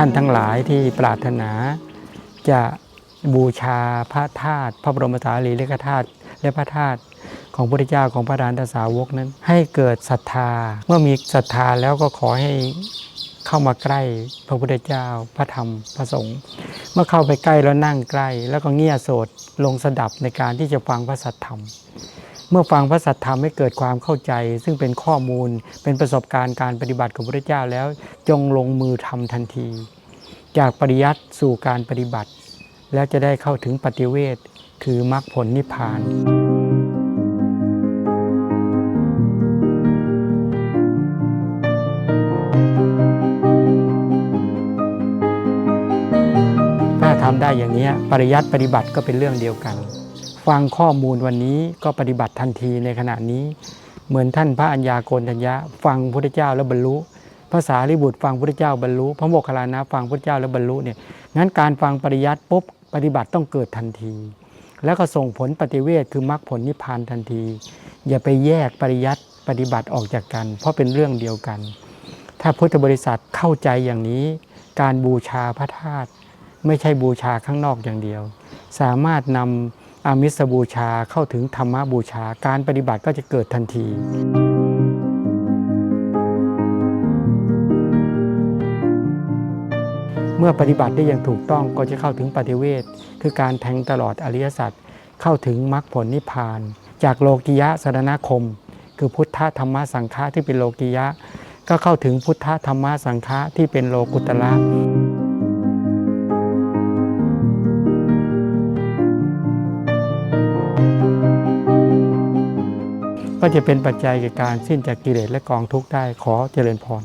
ท่านทั้งหลายที่ปรารถนาจะบูชาพระธาตุพระบรมสารีริกธาตุและพระธาตุของพระพุทธเจ้าของพระอรหันตสาวกนั้น ให้เกิดศรัทธา เมื่อมีศรัทธาแล้วก็ขอให้เข้ามาใกล้พระพุทธเจ้าพระธรรมพระสงฆ์เมื่อเข้าไปใกล้แล้วนั่งใกล้ แล้วก็เงี่ยโสดลงสดับในการที่จะฟังพระสัทธรรม เมื่อฟังพระสัทธรรมให้เกิดความเข้าใจ ซึ่งเป็นข้อมูลเป็นประสบการณ์การปฏิบัติของพระเจ้าแล้วจงลงมือทำทันที จากปริยัติสู่การปฏิบัติ แล้วจะได้เข้าถึงปฏิเวทคือมรรคผลนิพพานถ้าทำได้อย่างนี้ปริยัติปฏิบัติก็เป็นเรื่องเดียวกัน ฟังข้อมูลวันนี้ก็ปฏิบัติทันทีในขณะนี้ เหมือนท่านพระอัญญาโกณทัญญะ ฟังพระพุทธเจ้าแล้วบรรลุภาษาลิบุตรฟังพระพุทธเจ้าบรรลุ พระโมคคัลลานะฟังพระพุทธเจ้าแล้วบรรลุเนี่ยงั้นการฟังปริยัติปุ๊บปฏิบัติต้องเกิดทันที แล้วก็ส่งผลปฏิเวทคือมรรคผลนิพพานทันที อย่าไปแยกปริยัติปฏิบัติออกจากกัน เพราะเป็นเรื่องเดียวกัน ถ้าพุทธบริษัทเข้าใจอย่างนี้ การบูชาพระธาตุไม่ใช่บูชาข้างนอกอย่างเดียว สามารถนำ อามิสบูชาเข้าถึงธรรมบูชาการปฏิบัติก็จะเกิดทันทีเมื่อปฏิบัติได้อย่างถูกต้องก็จะเข้าถึงปฏิเวทคือการแทงตลอดอริยสัจเข้าถึงมรรคผลนิพพาน จากโลกิยะสรณคม คือพุทธธรรมสังฆะที่เป็นโลกิยะ ก็เข้าถึงพุทธธรรมสังฆะที่เป็นโลกุตระ ก็จะเป็นปัจจัยแก่การสิ้นจากกิเลสและกองทุกข์ได้ขอเจริญพร